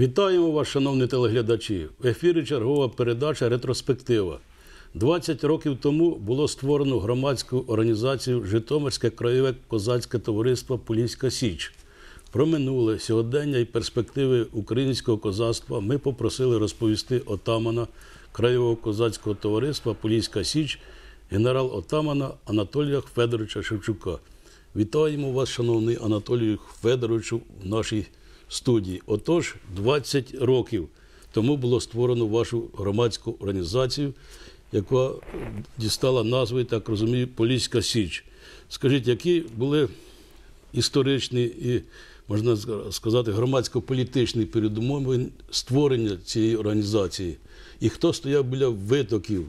Вітаємо вас, шановні телеглядачі. В ефірі чергова передача Ретроспектива. 20 років тому було створено громадську організацію Житомирське краєве козацьке товариство Поліська Січ. Про минуле, сьогодення і перспективи українського козацтва ми попросили розповісти отамана Краєвого козацького товариства Поліська Січ генерал-отамана Анатолія Федоровича Шевчука. Вітаємо вас, шановний Анатолію Федоровичу, в нашій студії. Отож, 20 років тому було створено вашу громадську організацію, яка дістала назви, так розумію, Поліська Січ. Скажіть, які були історичні і, можна сказати, громадсько-політичні передумови створення цієї організації? І хто стояв біля витоків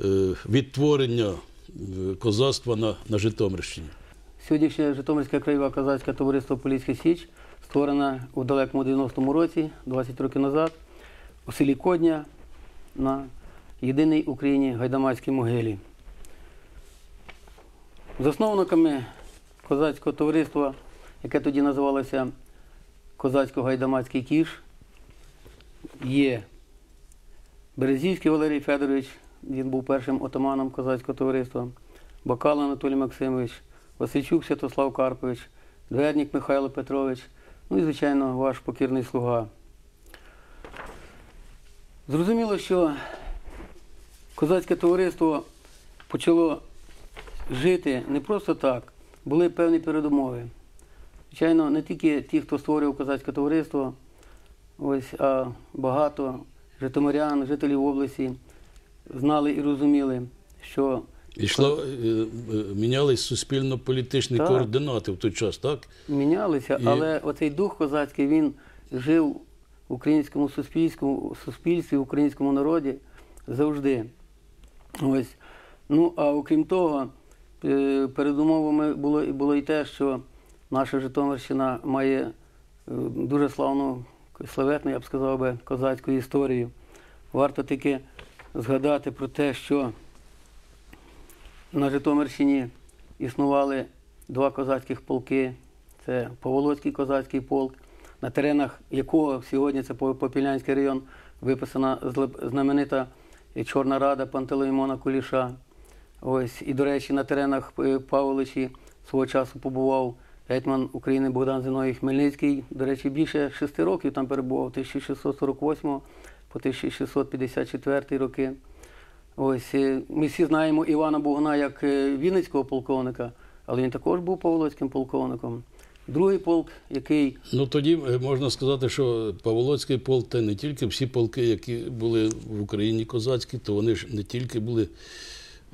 е, відтворення е, козацтва на, на Житомирщині? Сьогоднішнє Житомирське краєве козацьке товариство Поліська Січ створено у далекому 90-му році, 20 років назад, у селі Кодня на єдиній Україні Гайдамацькій могилі. Засновниками козацького товариства, яке тоді називалося Козацько-Гайдамацький кіш, є Березівський Валерій Федорович, він був першим отаманом козацького товариства, Бакал Анатолій Максимович, Васильчук Святослав Карпович, Двернік Михайло Петрович, ну і, звичайно, ваш покірний слуга. Зрозуміло, що козацьке товариство почало жити не просто так, були певні передумови. Звичайно, не тільки ті, хто створював козацьке товариство, ось, а багато житомирян, жителів області знали і розуміли, що Йшло, е, е, мінялись суспільно-політичні Так. координати в той час, так? мінялися, І- але оцей дух козацький він жив в українському суспільстві, суспільстві, в українському народі завжди. Ось. Ну, а окрім того, е, передумовами було, було і те, що наша Житомирщина має дуже славну, славетну, я б сказав би, козацьку історію. Варто тільки згадати про те, що на Житомирщині існували два козацьких полки. Це Поволоцький козацький полк, на теренах якого сьогодні це Попілянський район виписана знаменита Чорна Рада Пантелеймона Куліша. Ось, і, до речі, на теренах е, Павловичі свого часу побував гетьман України Богдан Зиновій Хмельницький. До речі, більше шести років там перебував, 1648 по 1654 роки. Ось е, ми всі знаємо Івана Богуна як е, Вінницького полковника, але він також був Павлоцьким полковником. Другий полк, який Ну тоді е, можна сказати, що Паволоцький полк це не тільки всі полки, які були в Україні козацькі, то вони ж не тільки були,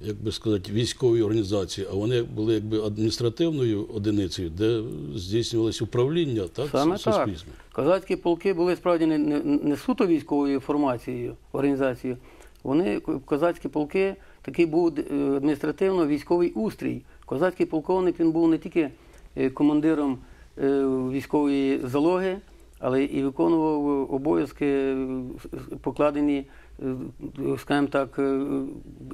як би сказати, військові організації, а вони були якби адміністративною одиницею, де здійснювалось управління так, саме так, козацькі полки були справді не, не, не суто військовою формацією, організацією. Вони козацькі полки такий був е, адміністративно-військовий устрій. Козацький полковник він був не тільки е, командиром е, військової залоги, але і виконував обов'язки, покладені, скажімо так,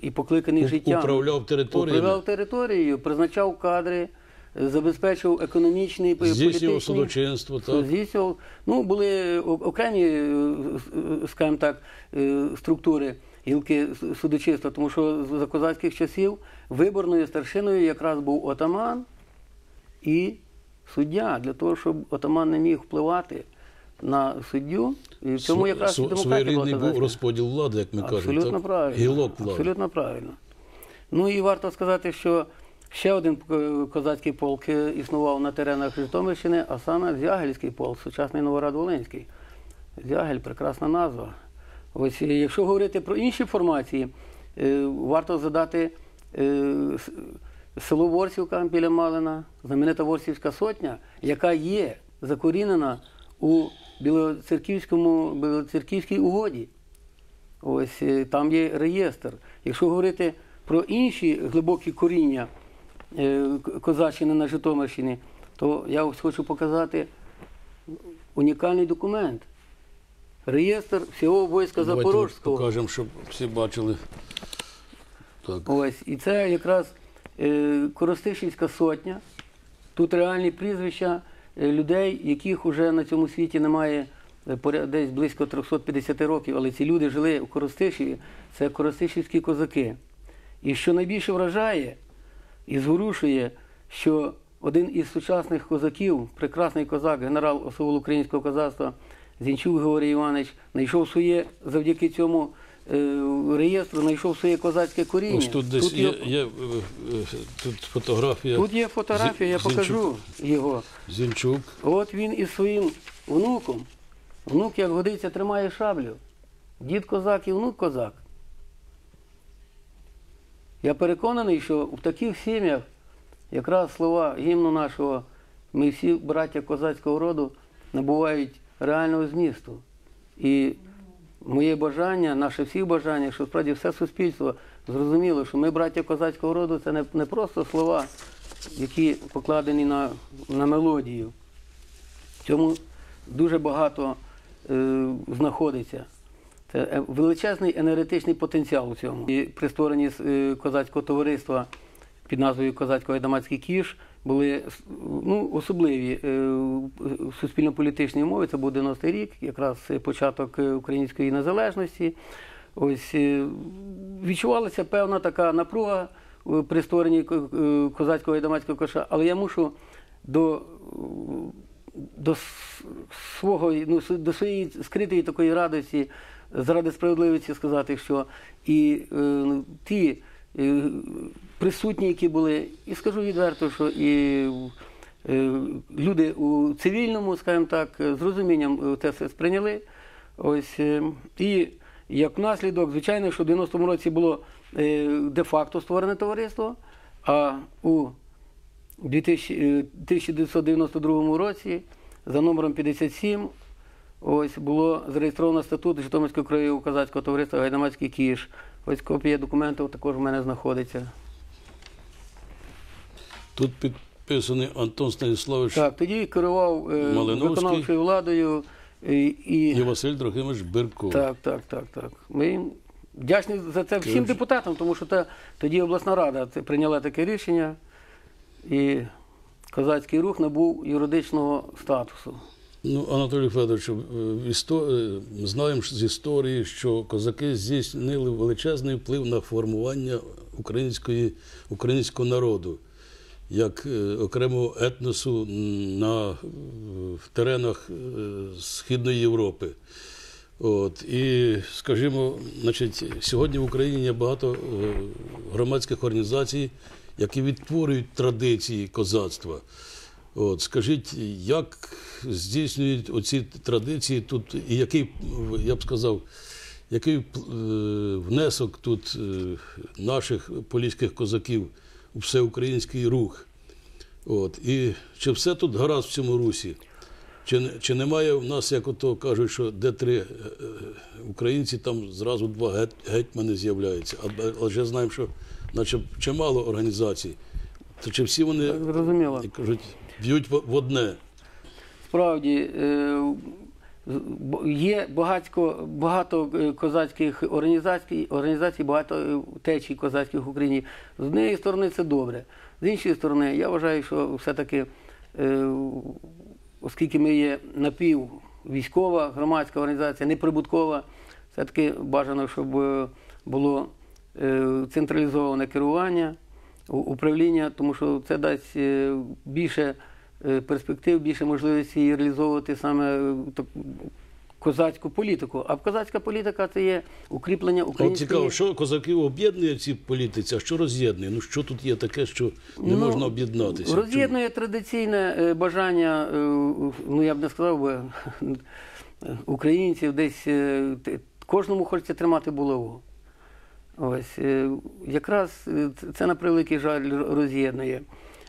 і покликані життям. управляв територіями. Управляв територією, призначав кадри, забезпечив економічний Здійснював судочинство, так. здійснював. Ну, були окремі, скажімо так, структури гілки с- судочинства, тому що за козацьких часів виборною старшиною якраз був отаман і суддя, для того, щоб отаман не міг впливати на суддю. І в цьому якраз своєрідний був розподіл влади, як ми кажемо. Абсолютно так? правильно. Гілок влади. Абсолютно правильно. Ну і варто сказати, що ще один козацький полк е, існував на теренах Житомирщини, а саме Зягельський полк, сучасний Новорад-Волинський. Зягель прекрасна назва. Ось е, якщо говорити про інші формації, е, варто задати е, село Ворсівка біля Малина, знаменита Ворсівська сотня, яка є закорінена у Білоцерківському Білоцерківській угоді. Ось там є реєстр. Якщо говорити про інші глибокі коріння козаччини на Житомирщині, то я ось хочу показати унікальний документ. Реєстр всього війська Давайте Запорожського. покажемо, щоб всі бачили. Так. Ось, і це якраз е, Коростишівська сотня. Тут реальні прізвища е, людей, яких уже на цьому світі немає е, десь близько 350 років, але ці люди жили у Коростишеві, це коростишівські козаки. І що найбільше вражає і зворушує, що один із сучасних козаків, прекрасний козак, генерал особливо українського козацтва Зінчук Георгій Іванович, знайшов своє завдяки цьому е, реєстру, знайшов своє козацьке коріння. Ось тут десь Тут є, є- е, е, тут фотографія Тут є фотографія, я покажу його. Зінчук. От він із своїм внуком. Внук, як годиться, тримає шаблю. Дід козак і внук козак. Я переконаний, що в таких сім'ях якраз слова гімну нашого ми всі браття козацького роду набувають реального змісту. І моє бажання, наше всі бажання, що справді все суспільство зрозуміло, що ми, браття козацького роду, це не, просто слова, які покладені на, на мелодію. В цьому дуже багато е, знаходиться. Це е, величезний енергетичний потенціал у цьому. І при створенні е, козацького товариства під назвою Козацько-Гайдамацький кіш були ну, особливі е, суспільно-політичній умови. Це був 90-й рік, якраз початок е, української незалежності. Ось е, відчувалася певна така напруга при створенні козацького гайдамацького коша, але я мушу до до свого ну, до своєї скритої такої радості, заради справедливості сказати, що і е, ті е, присутні, які були, і скажу відверто, що і е, люди у цивільному, скажімо так, з розумінням е, те все сприйняли. Ось, е, і як наслідок, звичайно, що в 90-му році було е, де-факто створене товариство, а у у 2000, е, 1992 році за номером 57 ось було зареєстровано статут Житомирського краєвого козацького товариства Гайдамацький кіш. Ось копія документів також в мене знаходиться. Тут підписаний Антон Станіславович Так, тоді керував е, Малиновський. виконавчою владою е, і, і Василь Трохимович Бирко. Так, так, так, так. Ми їм вдячні за це всім депутатам, тому що та, тоді обласна рада це прийняла таке рішення, і козацький рух набув юридичного статусу. Ну, Анатолій Федорович, е, е, знаємо з історії, що козаки здійснили величезний вплив на формування української, українського народу, як е, окремого етносу на в теренах Східної Європи. От, і, скажімо, значить, сьогодні в Україні є багато громадських організацій, які відтворюють традиції козацтва. От, скажіть, як здійснюють оці традиції тут, і який, я б сказав, який е, внесок тут е, наших поліських козаків у всеукраїнський рух? От, і чи все тут гаразд в цьому русі? Чи, чи немає в нас, як ото кажуть, що де три е, е, українці, там зразу два гет, гетьмани з'являються. А, знаємо, що наче чимало організацій. То чи всі вони, Так, зрозуміло. кажуть, б'ють в одне? Справді е, є багатько, багато е, козацьких організацій, організацій, багато е, течій козацьких в Україні. З однієї сторони це добре. З іншої сторони, я вважаю, що все-таки, оскільки ми є напів військова громадська організація, неприбуткова, все-таки бажано, щоб було централізоване керування, управління, тому що це дасть е, більше е, перспектив, більше можливості реалізовувати саме е, так, козацьку політику. А козацька політика це є укріплення От української... цікаво, що козаків об'єднує в цій політиці, а що роз'єднує? Ну що тут є таке, що не Ну, можна об'єднатися? Роз'єднує традиційне бажання, ну я б не сказав би, українців десь кожному хочеться тримати булаву. Ось е, якраз е, це на превеликий жаль роз'єднує,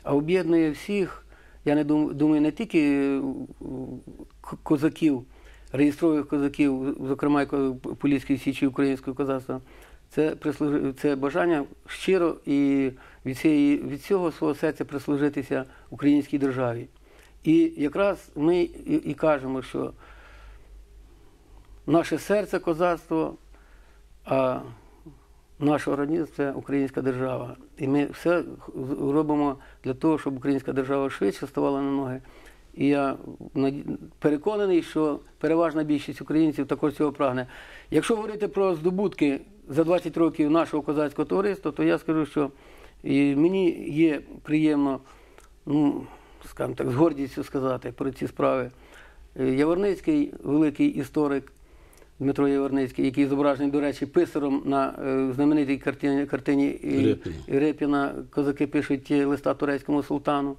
а об'єднує всіх. Я не дум- думаю, не тільки е, козаків, реєстрових козаків, зокрема і ко- Поліської січі українського козацтва. Це це бажання щиро і від, цієї, від цього свого серця прислужитися українській державі. І якраз ми і кажемо, що наше серце козацтво, а наш організм це українська держава. І ми все робимо для того, щоб українська держава швидше ставала на ноги І я переконаний, що переважна більшість українців також цього прагне. Якщо говорити про здобутки за 20 років нашого козацького товариства, то я скажу, що мені є приємно, ну, скажімо так, з гордістю сказати про ці справи. Яворницький, великий історик Дмитро Яворницький, який зображений, до речі, писаром на е, знаменитій картині, картині Репіна. Репіна Козаки пишуть листа турецькому султану.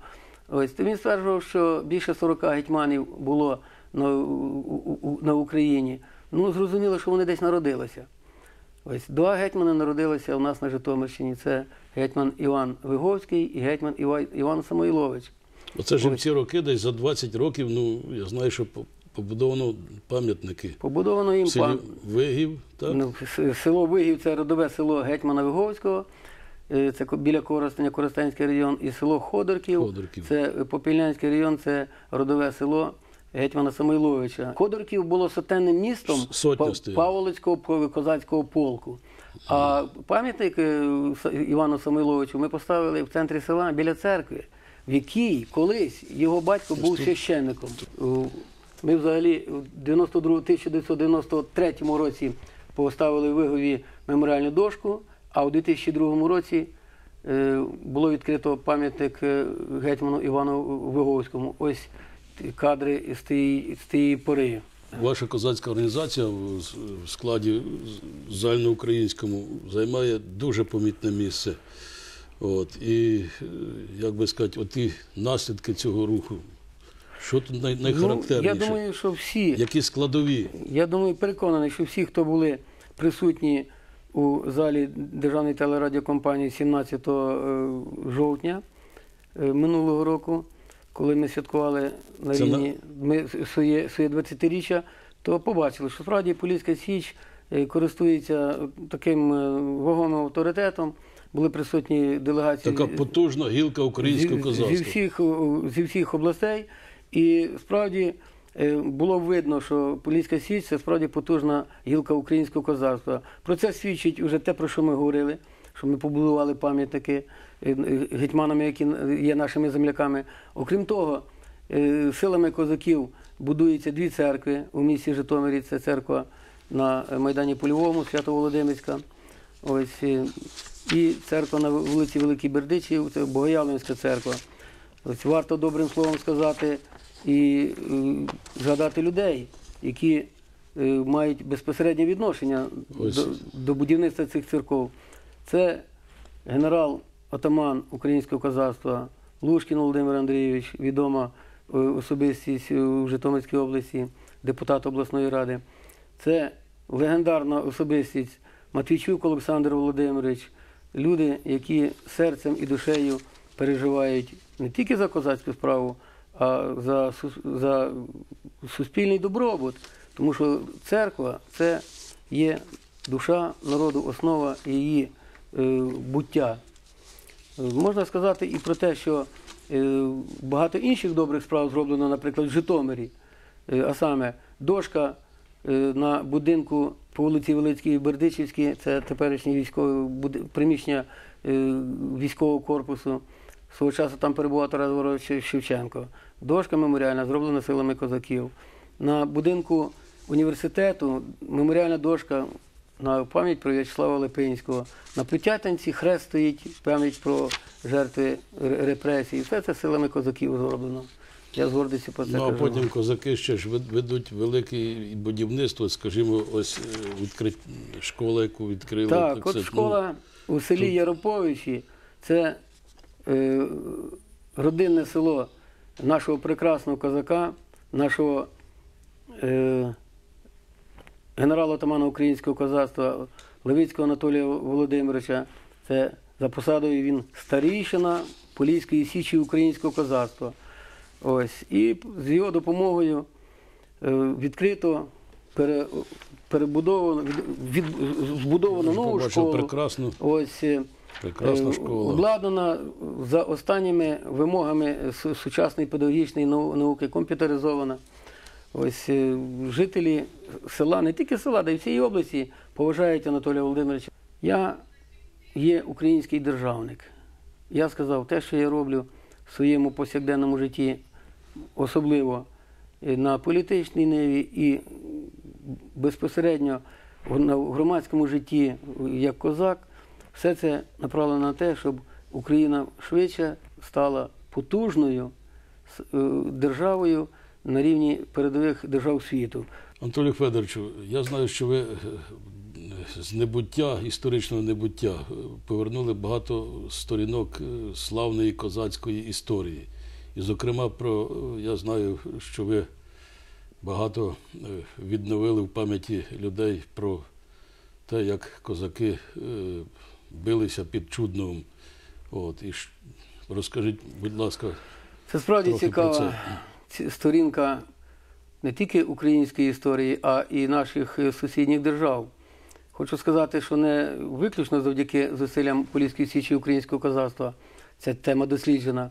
Ось він стверджував, що більше 40 гетьманів було на, на Україні. Ну, зрозуміло, що вони десь народилися. Ось два гетьмани народилися у нас на Житомирщині. Це гетьман Іван Виговський і гетьман Іва- Іван Самойлович. Оце ж в ці роки, десь за 20 років, ну я знаю, що побудовано пам'ятники. Побудовано їм селі пан. Вигів, так? Ну, Село Вигів це родове село гетьмана Виговського, е, це біля Коростеня, Коростенський район, і село Ходорків, Ходорків. це Попільнянський район, це родове село гетьмана Самойловича. Ходорків було сотенним містом С- сотня Па- стояла. Павловицького по- козацького полку. А пам'ятник е, Івану Самойловичу ми поставили в центрі села біля церкви, в якій колись його батько був священником. Ми взагалі в 92 1993 році поставили в Вигові меморіальну дошку, а у 2002 році е, було відкрито пам'ятник е, гетьману Івану Виговському. Ось кадри з тієї, з тієї пори. Ваша козацька організація в складі загальноукраїнському займає дуже помітне місце. От, і, е, як би сказати, оті наслідки цього руху. Що тут най- Ну, найхарактерніше? я думаю, що всі, Які складові? я думаю, переконаний, що всі, хто були присутні у залі Державної телерадіокомпанії 17 е, жовтня е, минулого року, коли ми святкували на Це на- ми своє, своє 20-річчя, то побачили, що справді Поліська Січ е, користується таким вагомим авторитетом. Були присутні делегації Така потужна гілка українського козацтва. зі, всіх, зі всіх областей. І справді е, було видно, що Поліська Січ це справді потужна гілка українського козацтва. Про це свідчить уже те, про що ми говорили, що ми побудували пам'ятники е, гетьманами, які є нашими земляками. Окрім того, е, силами козаків будуються дві церкви у місті Житомирі. Це церква на Майдані Польовому, Свято-Володимирська. Ось і церква на вулиці Великій Бердичі, це Богоявленська церква. Ось варто добрим словом сказати і е, згадати людей, які е, мають безпосереднє відношення до, до будівництва цих церков. Це генерал отаман українського козацтва Лушкін Володимир Андрійович, відома е, особистість у Житомирській області, депутат обласної ради. Це легендарна особистість Матвійчук Олександр Володимирович, люди, які серцем і душею переживають не тільки за козацьку справу, а за, за суспільний добробут. Тому що церква це є душа народу, основа її е, буття. Можна сказати і про те, що е, багато інших добрих справ зроблено, наприклад, в Житомирі. Е, А саме дошка на будинку по вулиці Велицькій Бердичівській, це теперішнє військове приміщення військового корпусу. Свого часу там перебував Тарас Григорович Шевченко. Дошка меморіальна зроблена силами козаків. На будинку університету меморіальна дошка на пам'ять про В'ячеслава Липинського. На Путятинці хрест стоїть пам'ять про жертви ре- репресій. Все це силами козаків зроблено. Я з гордістю про це Ну, а кажу. потім козаки ще ж вед- ведуть велике будівництво, скажімо, ось е, відкрит... школа, яку відкрили. Так, це, от ну, школа у селі Яроповичі це родинне село нашого прекрасного козака, нашого е, генерала отамана українського козацтва Левицького Анатолія Володимировича. Це за посадою він старійшина Поліської січі українського козацтва. Ось. І з його допомогою е, відкрито перебудовано, від, від- збудовано нову школу. прекрасну, Ось е, прекрасна е, школа. обладнана за останніми вимогами сучасної педагогічної науки, комп'ютеризована. Ось е, жителі села, не тільки села, да й всієї області поважають Анатолія Володимировича. Я є український державник. Я сказав, те, що я роблю в своєму повсякденному житті, особливо е, на політичній ниві і безпосередньо в- громадському житті як козак, все це направлено на те, щоб Україна швидше стала потужною е, державою на рівні передових держав світу. Анатолію Федоровичу, я знаю, що ви е, з небуття, історичного небуття, е, повернули багато сторінок славної козацької історії. І, зокрема, про я знаю, що ви багато відновили в пам'яті людей про те, як козаки билися під Чудновим. От, і розкажіть, будь ласка, Це справді Трохи про цікава сторінка не тільки української історії, а і наших е, сусідніх держав. Хочу сказати, що не виключно завдяки зусиллям Поліської січі українського козацтва ця тема досліджена.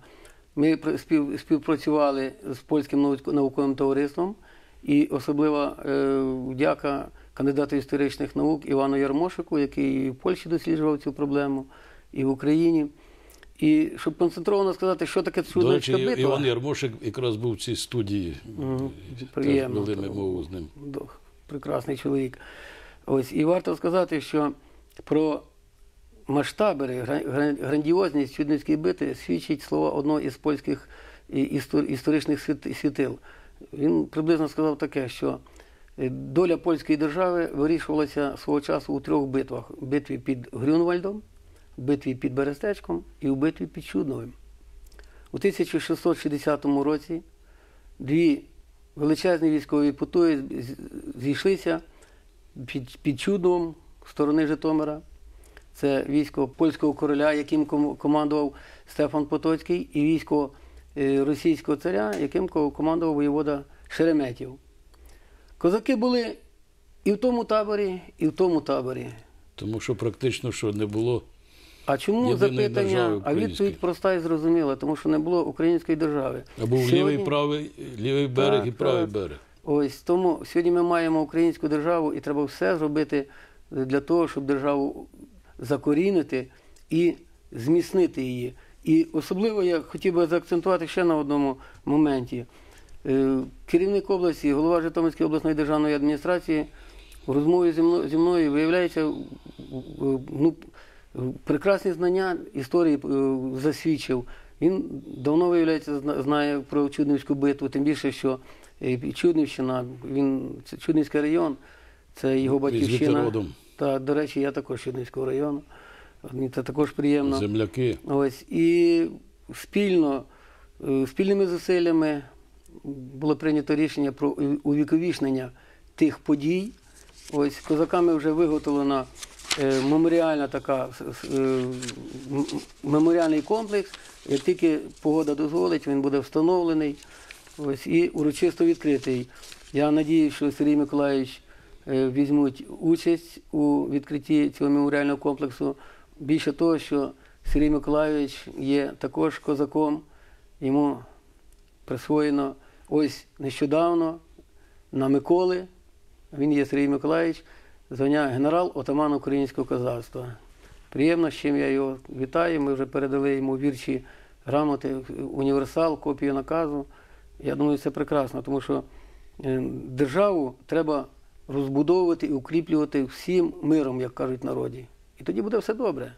Ми пр- спів- співпрацювали з польським наук- науковим товариством, і особлива е, вдяка кандидату історичних наук Івану Ярмошику, який і в Польщі досліджував цю проблему, і в Україні. І щоб концентровано сказати, що таке речі, битва. Іван Ярмошик якраз був в цій студії. Теж Приємно. вели ми мову з ним. Прекрасний чоловік. Ось, і варто сказати, що про масштаби, гра- гра- грандіозність Чудницької бити свідчить слова одного із польських історичних світил. Він приблизно сказав таке, що доля польської держави вирішувалася свого часу у трьох битвах: в битві під Грюнвальдом, в битві під Берестечком і у битві під Чудновим. У 1660 році дві величезні військові потуги зійшлися під, під Чудновом сторони Житомира. Це військо польського короля, яким командував Стефан Потоцький, і військо е, російського царя, яким командував воєвода Шереметів. Козаки були і в тому таборі, і в тому таборі. Тому що практично що не було. А чому запитання? А відповідь проста і зрозуміла, тому що не було української держави. А був Сьогодні- лівий, правий, лівий берег Так, і правий так. берег. Ось тому сьогодні ми маємо українську державу, і треба все зробити для того, щоб державу закорінити і зміцнити її. І особливо я хотів би заакцентувати ще на одному моменті. Е, Керівник області, голова Житомирської обласної державної адміністрації в розмові зі мною, виявляється, ну, прекрасні знання історії е, засвідчив. Він давно, виявляється, знає про Чуднівську битву, тим більше, що е, Чуднівщина, він, це Чуднівський район, це його батьківщина. Та, до речі, я також Чуднівського району. Мені це також приємно. Земляки. Ось і спільно, спільними зусиллями було прийнято рішення про увіковічнення тих подій. Ось козаками вже виготовлена е, меморіальна така е, меморіальний комплекс. Як тільки погода дозволить, він буде встановлений ось, і урочисто відкритий. Я надію, що Сергій Миколаївич е, візьмуть участь у відкритті цього меморіального комплексу. Більше того, що Сергій Миколаївич є також козаком, йому присвоєно ось нещодавно на Миколи, він є Сергій Миколаївич, звання генерал отаман українського козацтва. Приємно, з чим я його вітаю. Ми вже передали йому вірші грамоти, універсал, копію наказу. Я думаю, це прекрасно, тому що е, державу треба розбудовувати і укріплювати всім миром, як кажуть народі. І тоді буде все добре.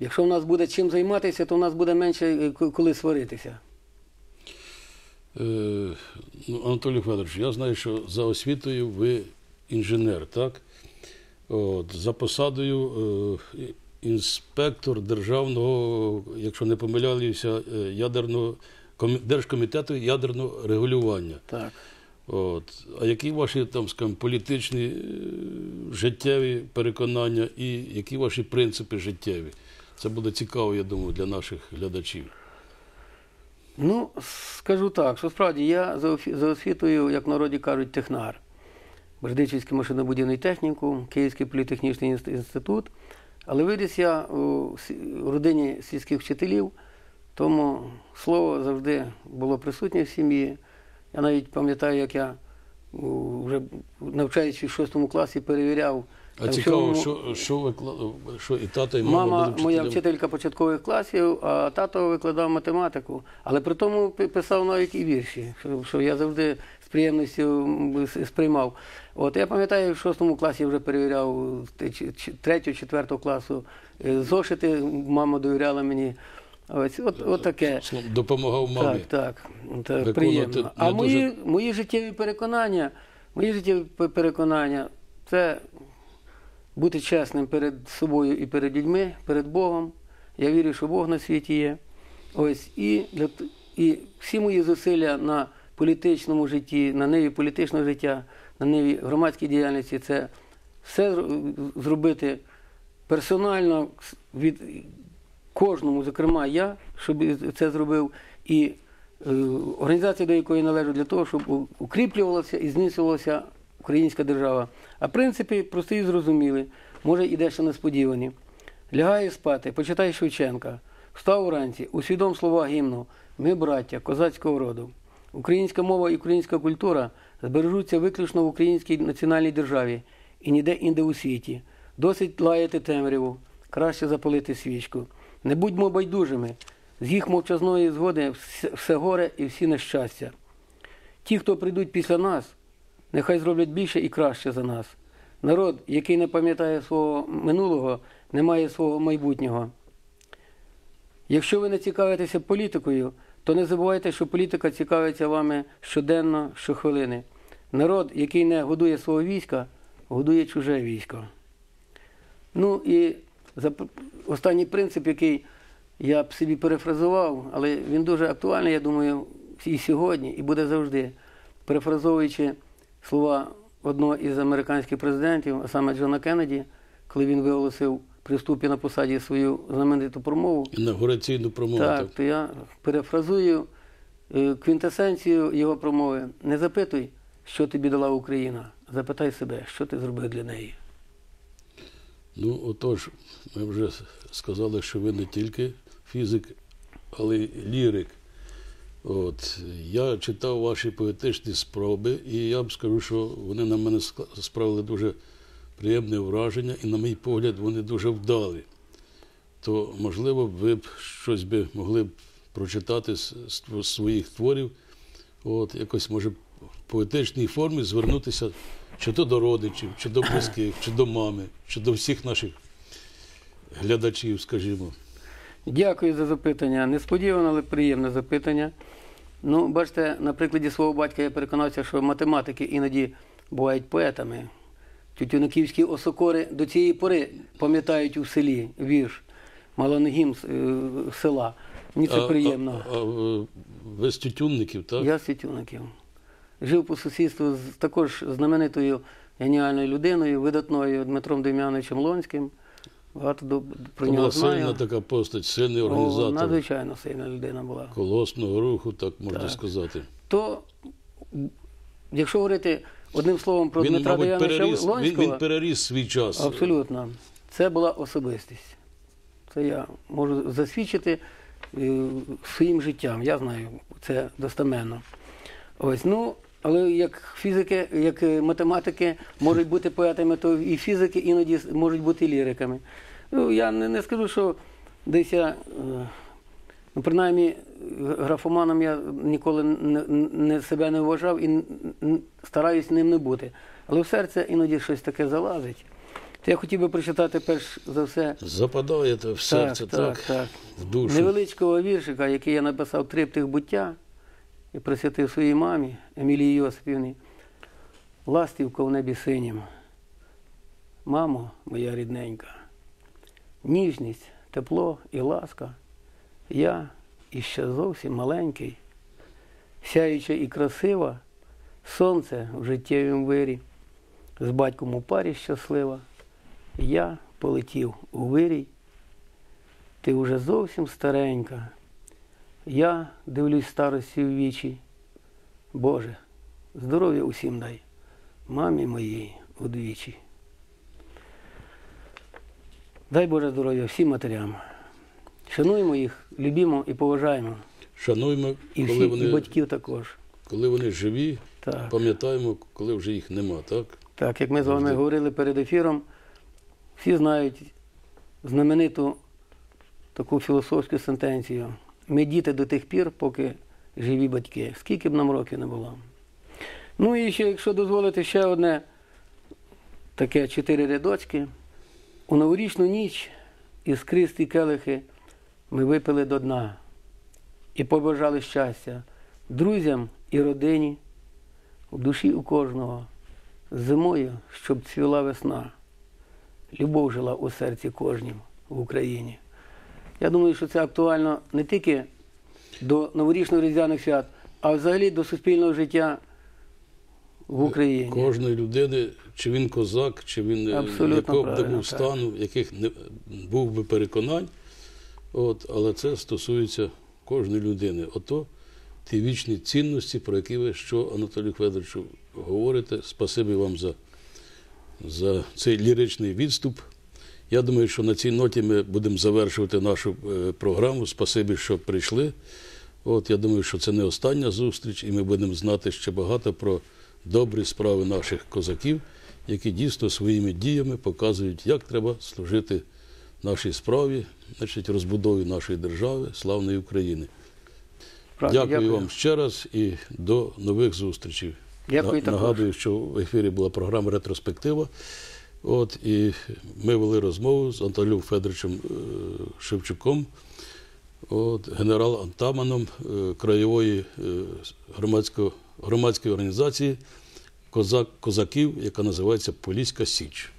Якщо в нас буде чим займатися, то в нас буде менше е, коли сваритися. Е, ну, Анатолій Федорович, я знаю, що за освітою ви інженер, так? От, за посадою е, інспектор державного, якщо не помиляюся, е, ядерного Держкомітету ядерного регулювання. Так. От. А які ваші там, скажімо, політичні життєві переконання і які ваші принципи життєві? Це буде цікаво, я думаю, для наших глядачів. Ну, скажу так, що справді я за освітою, як в народі кажуть, технар. Бердичівський машинобудівний технікум, Київський політехнічний інститут. Але виріс я у родині сільських вчителів, тому слово завжди було присутнє в сім'ї. Я навіть пам'ятаю, як я вже навчаючись в шостому класі, перевіряв А цікаво, що, що, що і тато, і мама, Мама були моя вчителька початкових класів, а тато викладав математику. Але при тому писав навіть і вірші, що, що я завжди з приємністю сприймав. От я пам'ятаю, в шостому класі я вже перевіряв третього, четвертого класу. е, Зошити мама довіряла мені. Ось, от, от таке. Допомагав мамі. Так, так. так приємно. А мої, дуже- мої життєві переконання, мої життєві переконання це бути чесним перед собою і перед людьми, перед Богом. Я вірю, що Бог на світі є. Ось і, для, і всі мої зусилля на політичному житті, на ниві політичного життя, на ниві громадської діяльності це все зробити персонально від кожному, зокрема я, щоб це зробив, і е, організація, до якої належу, для того, щоб у- укріплювалася і зміцнювалася українська держава. А принципи прості і зрозуміли, може і дещо несподівані. Лягає спати, почитай Шевченка, встав уранці, усвідом слова гімну, ми браття, козацького роду. Українська мова і українська культура збережуться виключно в українській національній державі і ніде інде у світі. Досить лаяти темряву, краще запалити свічку. Не будьмо байдужими, з їх мовчазної згоди все горе і всі нещастя. Ті, хто прийдуть після нас, нехай зроблять більше і краще за нас. Народ, який не пам'ятає свого минулого, не має свого майбутнього. Якщо ви не цікавитеся політикою, то не забувайте, що політика цікавиться вами щоденно, щохвилини. Народ, який не годує свого війська, годує чуже військо. Ну і останній принцип, який я б собі перефразував, але він дуже актуальний, я думаю, і сьогодні, і буде завжди. Перефразовуючи слова одного із американських президентів, а саме Джона Кеннеді, коли він виголосив при вступі на посаді свою знамениту промову, Інаугураційну промову. так, то я перефразую е, квінтесенцію його промови. Не запитуй, що тобі дала Україна. Запитай себе, що ти зробив для неї. Ну, отож, ми вже сказали, що ви не тільки фізик, але й лірик. От, я читав ваші поетичні спроби, і я б скажу, що вони на мене справили дуже приємне враження, і, на мій погляд, вони дуже вдалі. То, можливо, ви б щось би могли б прочитати з своїх творів, от, якось, може, в поетичній формі звернутися чи то до родичів, чи до близьких, чи до мами, чи до всіх наших глядачів, скажімо. Дякую за запитання. Несподіване, але приємне запитання. Ну, бачите, на прикладі свого батька я переконався, що математики іноді бувають поетами. Тютюниківські осокори до цієї пори пам'ятають у селі вірш Малоногім е, села. Мені це приємно. А, а, ви- ви з тютюнників, так? Я з Тютюників. Жив по сусідству з також знаменитою геніальною людиною, видатною Дмитром Дем'яновичем Лонським. Багато до- про Це нього була знаю. сильна така постать, сильний О, організатор надзвичайно сильна людина була. колосного руху, так можна Так. сказати. То, якщо говорити одним словом про Він, Дмитра мабуть, переріс, Лонського, він переріс свій час. абсолютно, це була особистість. Це я можу засвідчити е, своїм життям. Я знаю, це достеменно. Ось, ну, але як фізики, як е, математики можуть бути поетами, то і фізики іноді можуть бути ліриками. Ну, я не, не скажу, що десь я, е, ну, принаймні, графоманом я ніколи не, не себе не вважав і стараюсь ним не бути. Але в серце іноді щось таке залазить. То я хотів би прочитати перш за все Западаєте в серце, так, так, так. в душу. невеличкого віршика, який я написав триптих буття і присвятив своїй мамі Емілії Йосипівні. Ластівка в небі синім. Мамо, моя рідненька, ніжність, тепло і ласка. Я іще зовсім маленький, сяюча і красива, сонце в життєвім вирі, з батьком у парі щаслива. Я полетів у вирій, ти вже зовсім старенька. Я дивлюсь старості в вічі. Боже, здоров'я усім дай, мамі моїй удвічі. Дай Боже здоров'я всім матерям. Шануємо їх, любімо і поважаємо. Шануємо, І коли всіх, вони, і батьків також. коли вони живі, Так. пам'ятаємо, коли вже їх нема, так? Так, як ми з вами говорили перед ефіром, Всі знають знамениту таку філософську сентенцію. Ми діти до тих пір, поки живі батьки, скільки б нам років не було. Ну і ще, якщо дозволити, ще одне таке чотири рядочки. У новорічну ніч іскристі келихи ми випили до дна і побажали щастя друзям і родині, в душі у кожного, зимою, щоб цвіла весна. Любов жила у серці кожнім в Україні. Я думаю, що це актуально не тільки до новорічно-різдвяних свят, а взагалі до суспільного життя в Україні. Кожної людини, чи він козак, чи він е, Абсолютно якого б не був стану, яких не був би переконань. От, але це стосується кожної людини. Ото ті вічні цінності, про які ви що, Анатолію Федоровичу, говорите. Спасибі вам за, за цей ліричний відступ. Я думаю, що на цій ноті ми будемо завершувати нашу е, програму. Спасибі, що прийшли. От, я думаю, що це не остання зустріч, і ми будемо знати ще багато про добрі справи наших козаків, які дійсно своїми діями показують, як треба служити нашій справі, значить, розбудові нашої держави, славної України. Правда, дякую, вам ще раз і до нових зустрічей. Дякую також. Нагадую, що в ефірі була програма Ретроспектива. От, і ми вели розмову з Анатолієм Федоровичем е, Шевчуком, от, генерал-антаманом е, краєвої е, громадської, громадської організації Козак, Козаків, яка називається Поліська Січ.